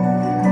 Amen.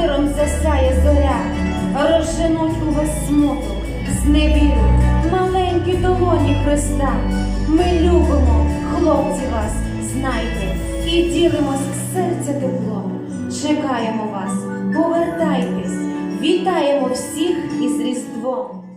миром засяє зоря, розженуть у вас смуток, зневіру, маленькі долоні Христа. Ми любимо, хлопці вас, знайте, і ділимось серця теплом. Чекаємо вас, повертайтесь, вітаємо всіх із Різдвом.